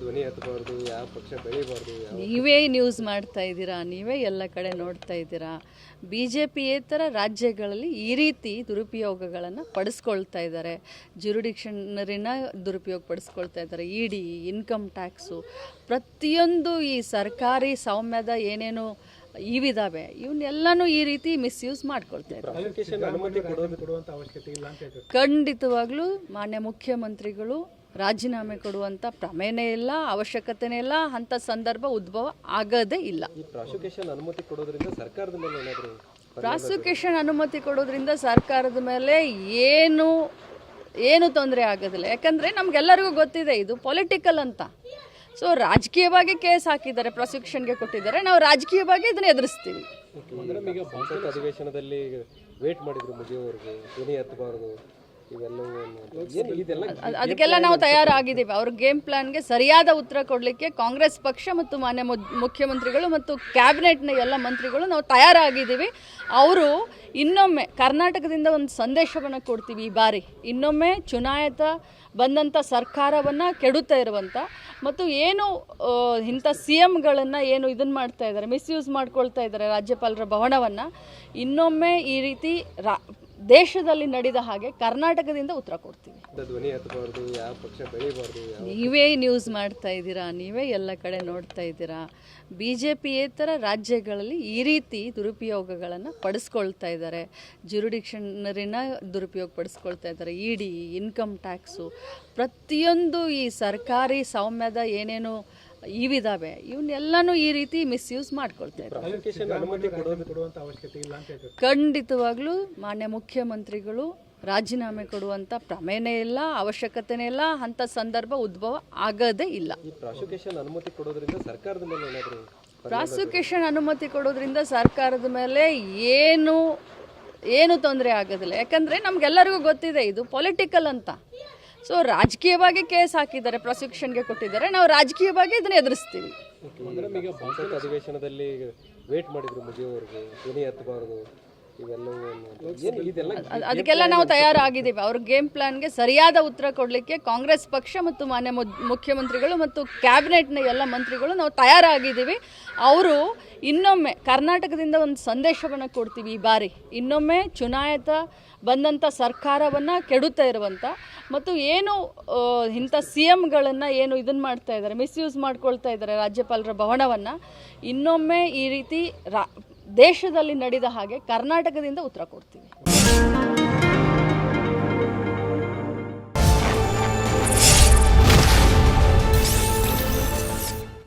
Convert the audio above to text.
ಧ್ವನಿ ಎತ್ತಬಾರ್ದು, ಯಾವ ಪಕ್ಷ ಬೆಳಿಬಾರ್ದು ನೀವೇ ನ್ಯೂಸ್ ಮಾಡ್ತಾ ಇದ್ದೀರಾ, ನೀವೇ ಎಲ್ಲ ಕಡೆ ನೋಡ್ತಾ ಇದ್ದೀರಾ? ಬಿ ಜೆ ಪಿಯೇತರ ರಾಜ್ಯಗಳಲ್ಲಿ ಈ ರೀತಿ ದುರುಪಯೋಗಗಳನ್ನು ಪಡಿಸ್ಕೊಳ್ತಾ ಇದ್ದಾರೆ. ಜ್ಯುರಿಡಿಕ್ಷನರಿನ ದುರುಪಯೋಗ ಪಡಿಸ್ಕೊಳ್ತಾ ಇದ್ದಾರೆ. ಇ ಡಿ ಇನ್ಕಮ್ ಟ್ಯಾಕ್ಸು ಪ್ರತಿಯೊಂದು ಈ ಸರ್ಕಾರಿ ಸೌಮ್ಯದ ಏನೇನು ಇವಿದಾವೆ. ಇವನ್ನೆಲ್ಲನೂ ಈ ರೀತಿ ಮಿಸ್ಯೂಸ್ ಮಾಡ್ಕೊಳ್ತಾ ಇದ್ದಾರೆ. ಅನುಮತಿ ಕೊಡುವಂತ ಅವಶ್ಯಕತೆ ಇಲ್ಲ ಅಂತ ಹೇಳ್ತಾರೆ. ಖಂಡಿತವಾಗ್ಲೂ ಮಾನ್ಯ ಮುಖ್ಯಮಂತ್ರಿಗಳು ರಾಜೀನಾಮೆ ಕೊಡುವಂಥ ಪ್ರಮೇಯನೇ ಇಲ್ಲ ಅವಶ್ಯಕತೆನೇ ಇಲ್ಲ ಅಂಥ ಸಂದರ್ಭ ಉದ್ಭವ ಆಗೋದೇ ಇಲ್ಲ. ಪ್ರಾಸಿಕ್ಯೂಷನ್ ಅನುಮತಿ ಕೊಡೋದ್ರಿಂದ ಸರ್ಕಾರದ ಮೇಲೆ ಏನು ಏನು ತೊಂದರೆ ಆಗೋದಿಲ್ಲ. ಯಾಕಂದರೆ ನಮಗೆಲ್ಲರಿಗೂ ಗೊತ್ತಿದೆ ಇದು ಪೊಲಿಟಿಕಲ್ ಅಂತ. ಸೊ ರಾಜಕೀಯವಾಗಿ ಕೇಸ್ ಹಾಕಿದ್ದಾರೆ ಪ್ರಾಸಿಕ್ಯೂಷನ್ಗೆ ಕೊಟ್ಟಿದ್ದಾರೆ. ನಾವು ರಾಜಕೀಯವಾಗಿ ಇದನ್ನ ಎದುರಿಸ್ತೀವಿ. ಅಧಿವೇಶನದಲ್ಲಿ ವೇಟ್ ಮಾಡಿದ್ರು ಮುಗಿಯೋವರೆಗೂ, ಧ್ವನಿ ಎತ್ತಬಾರ್ದು. ಅದಕ್ಕೆಲ್ಲ ನಾವು ತಯಾರಾಗಿದ್ದೀವಿ. ಅವ್ರ ಗೇಮ್ ಪ್ಲಾನ್ಗೆ ಸರಿಯಾದ ಉತ್ತರ ಕೊಡಲಿಕ್ಕೆ ಕಾಂಗ್ರೆಸ್ ಪಕ್ಷ ಮತ್ತು ಮಾನ್ಯ ಮುಖ್ಯಮಂತ್ರಿಗಳು ಮತ್ತು ಕ್ಯಾಬಿನೆಟ್ನ ಎಲ್ಲ ಮಂತ್ರಿಗಳು ನಾವು ತಯಾರಾಗಿದ್ದೀವಿ. ಅವರು ಇನ್ನೊಮ್ಮೆ ಕರ್ನಾಟಕದಿಂದ ಒಂದು ಸಂದೇಶವನ್ನು ಕೊಡ್ತೀವಿ ಈ ಬಾರಿ. ಇನ್ನೊಮ್ಮೆ ಚುನಾಯಿತ ಬಂದಂಥ ಸರ್ಕಾರವನ್ನು ಕೆಡುತ್ತಾ ಇರುವಂಥ ಮತ್ತು ಏನು ಇಂಥ ಸಿ ಎಮ್ಗಳನ್ನು ಏನು ಇದನ್ನು ಮಾಡ್ತಾ ಇದ್ದಾರೆ ಮಿಸ್ಯೂಸ್ ಮಾಡ್ಕೊಳ್ತಾ ಇದ್ದಾರೆ ರಾಜ್ಯಪಾಲರ ಭವನವನ್ನು. ಇನ್ನೊಮ್ಮೆ ಈ ರೀತಿ ರಾ ದೇಶದಲ್ಲಿ ನಡೆದ ಹಾಗೆ ಕರ್ನಾಟಕದಿಂದ ಉತ್ತರ ಕೊಡ್ತೀವಿ. ನೀವೇ ನ್ಯೂಸ್ ಮಾಡ್ತಾ ಇದ್ದೀರಾ ನೀವೇ ಎಲ್ಲ ಕಡೆ ನೋಡ್ತಾ ಇದ್ದೀರಾ ಬಿ ಜೆ ಪಿಯೇತರ ರಾಜ್ಯಗಳಲ್ಲಿ ಈ ರೀತಿ ದುರುಪಯೋಗಗಳನ್ನು ಪಡಿಸ್ಕೊಳ್ತಾ ಇದ್ದಾರೆ. ಜ್ಯುರಿಡಿಕ್ಷನರಿನ ದುರುಪಯೋಗ ಪಡಿಸ್ಕೊಳ್ತಾ ಇದ್ದಾರೆ. ಇ ಡಿ ಇನ್ಕಮ್ ಟ್ಯಾಕ್ಸು ಪ್ರತಿಯೊಂದು ಈ ಸರ್ಕಾರಿ ಸೌಮ್ಯದ ಏನೇನು ಇವಿದಾವೆ. ಇವನ್ನೆಲ್ಲನೂ ಈ ರೀತಿ ಮಿಸ್ಯೂಸ್ ಮಾಡ್ಕೊಳ್ತಾ ಇದ್ದಾರೆ ಪ್ರಾಸಿಕ್ಯೂಷನ್ ಅನುಮತಿ ಕೊಡುವಂತ ಅವಶ್ಯಕತೆ ಇಲ್ಲ ಅಂತ ಹೇಳ್ತಾರೆ ಖಂಡಿತವಾಗ್ಲೂ ಮಾನ್ಯ ಮುಖ್ಯಮಂತ್ರಿಗಳು ರಾಜೀನಾಮೆ ಕೊಡುವಂಥ ಪ್ರಮೇಯನೇ ಇಲ್ಲ ಅವಶ್ಯಕತೆನೇ ಇಲ್ಲ ಅಂಥ ಸಂದರ್ಭ ಉದ್ಭವ ಆಗೋದೇ ಇಲ್ಲ. ಪ್ರಾಸಿಕ್ಯೂಷನ್ ಅನುಮತಿ ಕೊಡೋದ್ರಿಂದ ಸರ್ಕಾರದ ಮೇಲೆ ಏನು ಏನು ತೊಂದರೆ ಆಗೋದಿಲ್ಲ. ಯಾಕಂದರೆ ನಮಗೆಲ್ಲರಿಗೂ ಗೊತ್ತಿದೆ ಇದು ಪೊಲಿಟಿಕಲ್ ಅಂತ. ಸೊ ರಾಜಕೀಯವಾಗಿ ಕೇಸ್ ಹಾಕಿದ್ದಾರೆ ಪ್ರಾಸಿಕ್ಯೂಷನ್ಗೆ ಕೊಟ್ಟಿದ್ದಾರೆ. ನಾವು ರಾಜಕೀಯವಾಗಿ ಇದನ್ನು ಎದುರಿಸ್ತೀವಿ. ಅಧಿವೇಶನದಲ್ಲಿ ವೇಟ್ ಮಾಡಿದ್ರು ಮುಗಿಯೋವರೆಗೂ ಧ್ವನಿ ಎತ್ತಬಾರ್ದು? ಅದಕ್ಕೆಲ್ಲ ನಾವು ತಯಾರಾಗಿದ್ದೀವಿ. ಅವ್ರ ಗೇಮ್ ಪ್ಲಾನ್ಗೆ ಸರಿಯಾದ ಉತ್ತರ ಕೊಡಲಿಕ್ಕೆ ಕಾಂಗ್ರೆಸ್ ಪಕ್ಷ ಮತ್ತು ಮಾನ್ಯ ಮುಖ್ಯಮಂತ್ರಿಗಳು ಮತ್ತು ಕ್ಯಾಬಿನೆಟ್ನ ಎಲ್ಲ ಮಂತ್ರಿಗಳು ನಾವು ತಯಾರಾಗಿದ್ದೀವಿ. ಅವರು ಇನ್ನೊಮ್ಮೆ ಕರ್ನಾಟಕದಿಂದ ಒಂದು ಸಂದೇಶವನ್ನು ಕೊಡ್ತೀವಿ ಈ ಬಾರಿ. ಇನ್ನೊಮ್ಮೆ ಚುನಾಯಿತ ಬಂದಂಥ ಸರ್ಕಾರವನ್ನು ಕೆಡುತ್ತಾ ಇರುವಂಥ ಮತ್ತು ಏನು ಇಂಥ ಸಿ ಎಮ್ಗಳನ್ನು ಏನು ಇದನ್ನು ಮಾಡ್ತಾ ಇದ್ದಾರೆ ಮಿಸ್ಯೂಸ್ ಮಾಡ್ಕೊಳ್ತಾ ಇದ್ದಾರೆ ರಾಜ್ಯಪಾಲರ ಭವನವನ್ನು. ಇನ್ನೊಮ್ಮೆ ಈ ರೀತಿ ರಾ ದೇಶದಲ್ಲಿ ನಡೆದ ಹಾಗೆ ಕರ್ನಾಟಕದಿಂದ ಉತ್ತರ ಕೊಡ್ತೀವಿ.